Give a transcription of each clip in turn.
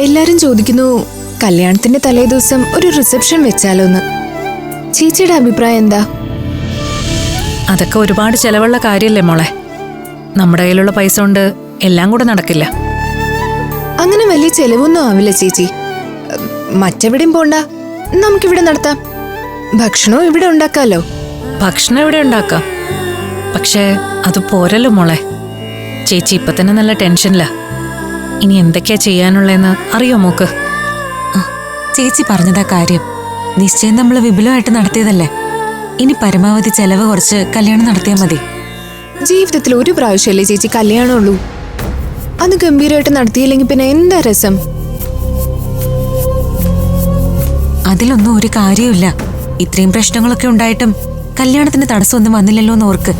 എല്ലാരും ചോദിക്കുന്നു കല്യാണത്തിന്റെ തലേ ദിവസം ഒരു റിസപ്ഷൻ വെച്ചാലോന്ന്? ചേച്ചിയുടെ അഭിപ്രായം എന്താ? അതൊക്കെ ഒരുപാട് ചെലവുള്ള കാര്യല്ലേ മോളെ. നമ്മുടെ കയ്യിലുള്ള പൈസ കൊണ്ട് എല്ലാം കൂടെ നടക്കില്ല. അങ്ങനെ വലിയ ചെലവൊന്നും ആവില്ല ചേച്ചി. മറ്റെവിടെയും പോണ്ട. നമുക്കിവിടെ നടത്താം. ഭക്ഷണവും ഇവിടെ ഉണ്ടാക്കാലോ? ഭക്ഷണം ഇവിടെ ഉണ്ടാക്കാം. പക്ഷേ അത് പോരല്ലോ മോളെ. ചേച്ചി ഇപ്പൊ തന്നെ നല്ല ടെൻഷനില്ല ഇനി എന്തൊക്കെയാ ചെയ്യാനുള്ളതെന്ന് അറിയോ മോക്ക്? ചേച്ചി പറഞ്ഞതാ കാര്യം. നിശ്ചയം നമ്മൾ വിപുലമായിട്ട് നടത്തിയതല്ലേ? ഇനി പരമാവധി ചെലവ് കുറച്ച് കല്യാണം നടത്തിയാൽ മതി. ജീവിതത്തിൽ ഒരു പ്രാവശ്യമല്ലേ ചേച്ചി കല്യാണമുള്ളൂ? അത് ഗംഭീരമായിട്ട് നടത്തിയില്ലെങ്കിൽ പിന്നെ എന്താ രസം? അതിലൊന്നും ഒരു കാര്യമില്ല ഇത്രയും പ്രശ്നങ്ങളൊക്കെ ഉണ്ടായിട്ടും കല്യാണത്തിന് തടസ്സമൊന്നും വന്നില്ലല്ലോ എന്ന് ഓർക്ക്.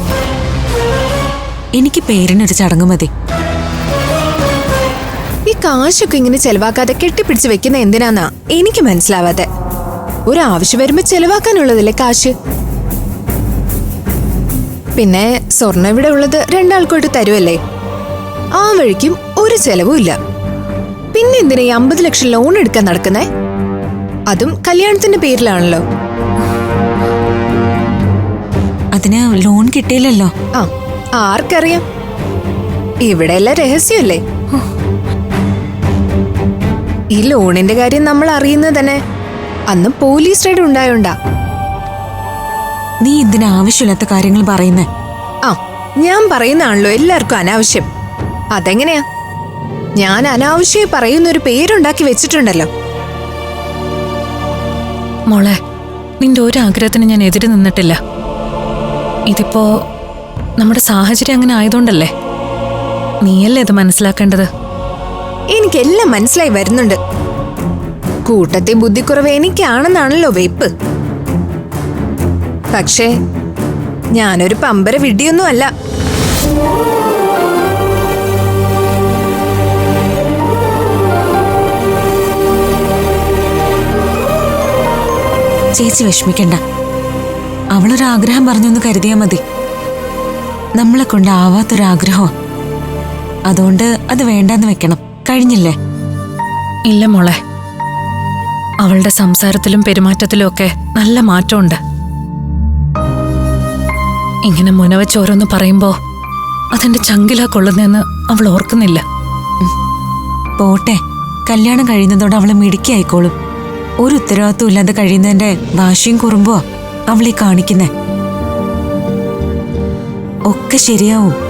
എനിക്ക് പേരിനൊരു ചടങ്ങ് മതി. കാശൊക്കെ ഇങ്ങനെ ചെലവാക്കാതെ കെട്ടിപ്പിടിച്ച് വെക്കുന്ന എന്തിനാന്നാ എനിക്ക് മനസ്സിലാവാതെ? ഒരു ആവശ്യം വരുമ്പോ ചെലവാക്കാനുള്ളതല്ലേ കാശ്? പിന്നെ സ്വർണ ഇവിടെ ഉള്ളത് രണ്ടാൾക്കോട്ട് തരുമല്ലേ ആ വഴിക്കും ഒരു ചെലവും ഇല്ല. പിന്നെ എന്തിനാ ഈ അമ്പത് ലക്ഷം ലോൺ എടുക്കാൻ നടക്കുന്നേ? അതും കല്യാണത്തിന്റെ പേരിലാണല്ലോ. അതിന് ലോൺ കിട്ടിയില്ലല്ലോ. ആ ആർക്കറിയാം? ഇവിടെയല്ല രഹസ്യമല്ലേ? ഈ ലോണിന്റെ കാര്യം നമ്മൾ അറിയുന്നത് തന്നെ. അന്ന് പോലീസ് റെയ്ഡ് ഉണ്ടായോണ്ടാ. നീ ഇതിന് ആവശ്യമില്ലാത്ത കാര്യങ്ങൾ പറയുന്നേ. ആ ഞാൻ പറയുന്നതാണല്ലോ എല്ലാവർക്കും അനാവശ്യം. അതെങ്ങനെയാ? ഞാൻ അനാവശ്യമായി പറയുന്ന ഒരു പേരുണ്ടാക്കി വെച്ചിട്ടുണ്ടല്ലോ. മോളെ നിന്റെ ഒരു ആഗ്രഹത്തിന് ഞാൻ എതിര് നിന്നിട്ടില്ല. ഇതിപ്പോ നമ്മുടെ സാഹചര്യം അങ്ങനെ ആയതുകൊണ്ടല്ലേ? നീയല്ലേ ഇത് മനസ്സിലാക്കേണ്ടത്? എനിക്കെല്ലാം മനസ്സിലായി വരുന്നുണ്ട്. കൂട്ടത്തെ ബുദ്ധിക്കുറവ് എനിക്കാണെന്നാണല്ലോ വെയ്പ്പ്. പക്ഷേ ഞാനൊരു പമ്പര വിഡിയൊന്നും അല്ല ചേച്ചി വിഷമിക്കണ്ട. അവളൊരാഗ്രഹം പറഞ്ഞൊന്ന് കരുതിയാ മതി. നമ്മളെ കൊണ്ടാവാത്തൊരാഗ്രഹം അതുകൊണ്ട് അത് വേണ്ടെന്ന് വെക്കണം. കഴിഞ്ഞില്ലേ? ഇല്ല മോളെ. അവളുടെ സംസാരത്തിലും പെരുമാറ്റത്തിലും ഒക്കെ നല്ല മാറ്റമുണ്ട്. ഇങ്ങനെ മുനവച്ച് ഓരോന്ന് പറയുമ്പോ അതെന്റെ ചങ്കിലാ കൊള്ളുന്നതെന്ന് അവൾ ഓർക്കുന്നില്ല. പോട്ടെ കല്യാണം കഴിയുന്നതോടെ അവളെ മിടുക്കിയായിക്കോളും. ഒരു ഉത്തരവാദിത്വം ഇല്ലാതെ കഴിയുന്നതിന്റെ വാശിയും കുറുമ്പോ അവളീ കാണിക്കുന്നേ. ഒക്കെ ശരിയാവും.